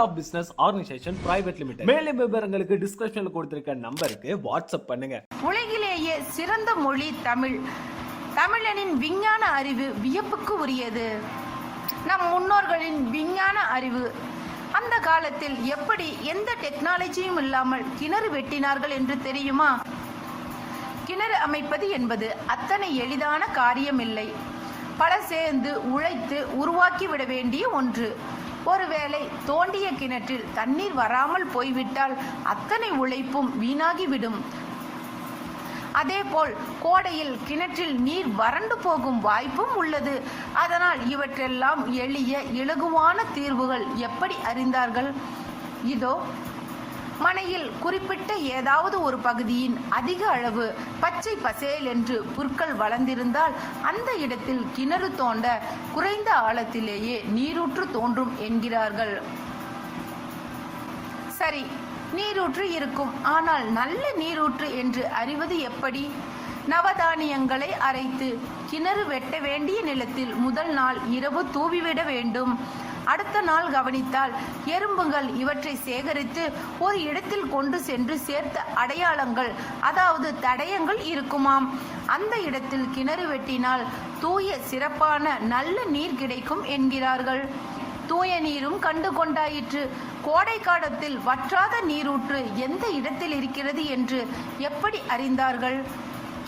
of business organisation private limited மேலும் விவரங்களுக்கு டிஸ்கிரிப்ஷன்ல கொடுத்திருக்க நம்பருக்கு வாட்ஸ்அப் பண்ணுங்க. உலகிலேயே சிறந்த மொழி தமிழ். தமிழனின் விஞ்ஞான அறிவு வியப்புக்கு உரியது. நம் முன்னோர்களின் விஞ்ஞான அறிவு. அந்த காலத்தில் எப்படி எந்த டெக்னாலஜியும் இல்லாமல் கிணறு வெட்டினார்கள் என்று தெரியுமா? கிணறு அமைப்பது என்பது அத்தனை எளிதான காரியமில்லை. பல சேர்ந்து உழைத்து உருவாக்கி விட வேண்டிய ஒன்று. ஒருவேளை தோண்டிய கிணற்றில் தண்ணீர் வராமல் போய்விட்டால் அத்தனை உழைப்பும் வீணாகிவிடும். அதேபோல் கோடையில் கிணற்றில் நீர் வறண்டு போகும் வாய்ப்பும் உள்ளது. அதனால் இவற்றெல்லாம் எளிய இலகுவான தீர்வுகள் எப்படி அறிந்தார்கள்? இதோ மனையில் குறிப்பிட்ட ஏதாவது ஒரு பகுதியின் அதிக அளவு பச்சை பசேல் என்று புற்கள் வளர்ந்திருந்தால் அந்த இடத்தில் கிணறு தோண்ட குறைந்த ஆழத்திலேயே நீரூற்று தோன்றும் என்கிறார்கள். சரி நீரூற்று இருக்கும். ஆனால் நல்ல நீரூற்று என்று அறிவது எப்படி? நவதானியங்களை அரைத்து கிணறு வெட்ட வேண்டிய நிலத்தில் முதல் நாள் இரவு தூவிவிட வேண்டும். அடுத்த நாள் கவனித்தால் எறும்புகள் இவற்றை சேகரித்து ஒரு இடத்தில் கொண்டு சென்று சேர்த்த அடையாளங்கள் அதாவது தடயங்கள் இருக்குமாம். அந்த இடத்தில் கிணறு வெட்டினால் தூய சிறப்பான நல்ல நீர் கிடைக்கும் என்கிறார்கள். தூய நீரும் கண்டு கொண்டாயிற்று. கோடை காலத்தில் வற்றாத நீரூற்று எந்த இடத்தில் இருக்கிறது என்று எப்படி அறிந்தார்கள்?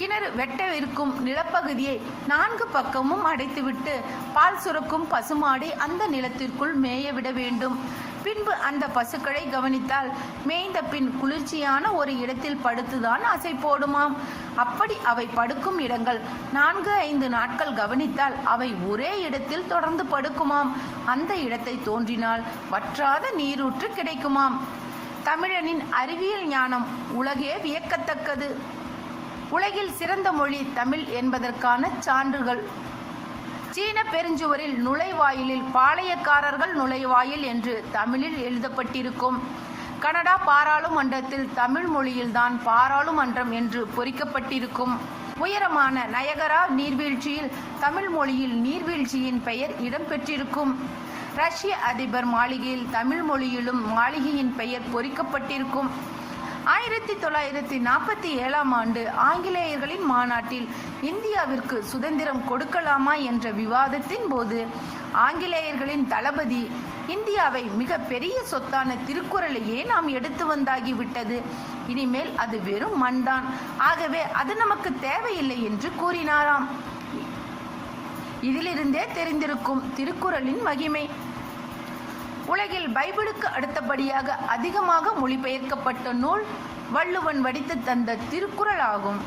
கிணறு வெட்டவிருக்கும் நிலப்பகுதியை நான்கு பக்கமும் அடைத்துவிட்டு பால் சுரக்கும் பசுமாடை அந்த நிலத்திற்குள் மேய விட வேண்டும். பின்பு அந்த பசுக்களை கவனித்தால் மேய்ந்த பின் குளிர்ச்சியான ஒரு இடத்தில் படுத்துதான் அசை போடுமாம். அப்படி அவை படுக்கும் இடங்கள் நான்கு ஐந்து நாட்கள் கவனித்தால் அவை ஒரே இடத்தில் தொடர்ந்து படுக்குமாம். அந்த இடத்தை தோன்றினால் வற்றாத நீரூற்று கிடைக்குமாம். தமிழனின் அறிவியல் ஞானம் உலகே வியக்கத்தக்கது. உலகில் சிறந்த மொழி தமிழ் என்பதற்கான சான்றுகள். சீன பெருஞ்சுவரில் நுழைவாயிலில் பாளையக்காரர்கள் நுழைவாயில் என்று தமிழில் எழுதப்பட்டிருக்கும். கனடா பாராளுமன்றத்தில் தமிழ் மொழியில்தான் பாராளுமன்றம் என்று பொறிக்கப்பட்டிருக்கும். உயரமான நயகரா நீர்வீழ்ச்சியில் தமிழ் மொழியில் நீர்வீழ்ச்சியின் பெயர் இடம்பெற்றிருக்கும். ரஷ்ய அதிபர் மாளிகையில் தமிழ் மொழியிலும் மாளிகையின் பெயர் பொறிக்கப்பட்டிருக்கும். ஆயிரத்தி தொள்ளாயிரத்தி நாற்பத்தி ஏழாம் ஆண்டு ஆங்கிலேயர்களின் மாநாட்டில் இந்தியாவிற்கு சுதந்திரம் கொடுக்கலாமா என்ற விவாதத்தின் போது ஆங்கிலேயர்களின் தளபதி இந்தியாவை மிக பெரிய சொத்தான திருக்குறளையே நாம் எடுத்து வந்தாகிவிட்டது. இனிமேல் அது வெறும் மண்தான். ஆகவே அது நமக்கு தேவையில்லை என்று கூறினாராம். இதிலிருந்தே தெரிந்திருக்கும் திருக்குறளின் மகிமை. உலகில் பைபிளுக்கு அடுத்தபடியாக அதிகமாக மொழிபெயர்க்கப்பட்ட நூல் வள்ளுவன் வடித்து தந்த திருக்குறள் ஆகும்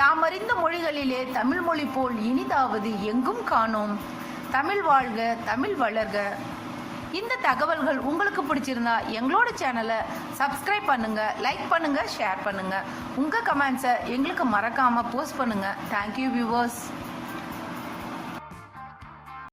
யாமறிந்த மொழிகளிலே தமிழ் மொழி போல் இனிதாவது எங்கும் காணோம். தமிழ் வாழ்க தமிழ் வளர்க. இந்த தகவல்கள் உங்களுக்கு பிடிச்சிருந்தா எங்களோட சேனலை சப்ஸ்கிரைப் பண்ணுங்க லைக் பண்ணுங்க ஷேர் பண்ணுங்க. உங்க கமெண்ட்ஸை எங்களுக்கு மறக்காம போஸ்ட் பண்ணுங்க. Thank you viewers